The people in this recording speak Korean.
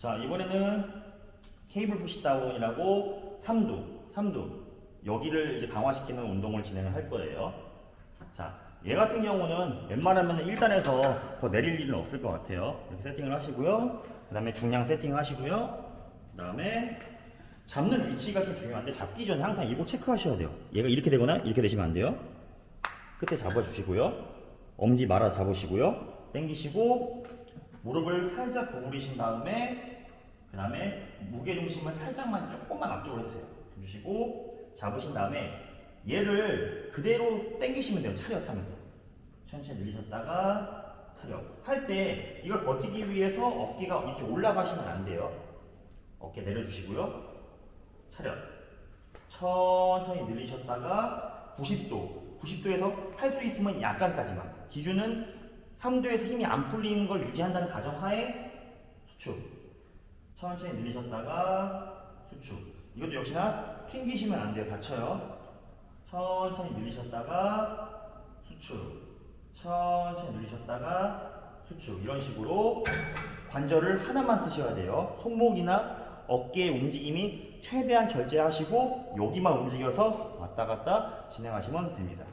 자, 이번에는 케이블 푸시 다운이라고 3두, 3두. 여기를 이제 강화시키는 운동을 진행을 할 거예요. 자, 얘 같은 경우는 웬만하면 1단에서 더 내릴 일은 없을 것 같아요. 이렇게 세팅을 하시고요. 그 다음에 중량 세팅 하시고요. 그 다음에 잡는 위치가 좀 중요한데 잡기 전에 항상 이거 체크하셔야 돼요. 얘가 이렇게 되거나 이렇게 되시면 안 돼요. 끝에 잡아주시고요. 엄지 말아 잡으시고요. 당기시고 무릎을 살짝 구부리신 다음에 그 다음에 무게 중심을 살짝만 조금만 앞쪽으로 해주세요. 주시고 잡으신 다음에 얘를 그대로 당기시면 돼요. 차렷 하면서 천천히 늘리셨다가 차렷. 할 때 이걸 버티기 위해서 어깨가 이렇게 올라가시면 안 돼요. 어깨 내려주시고요. 차렷. 천천히 늘리셨다가 90도. 90도에서 할 수 있으면 약간까지만. 기준은 3도에서 힘이 안 풀리는 걸 유지한다는 가정하에 수축. 천천히 늘리셨다가 수축. 이것도 역시나 튕기시면 안 돼요. 다쳐요. 천천히 늘리셨다가 수축. 천천히 늘리셨다가 수축. 이런 식으로 관절을 하나만 쓰셔야 돼요. 손목이나 어깨 움직임이 최대한 절제하시고 여기만 움직여서 왔다 갔다 진행하시면 됩니다.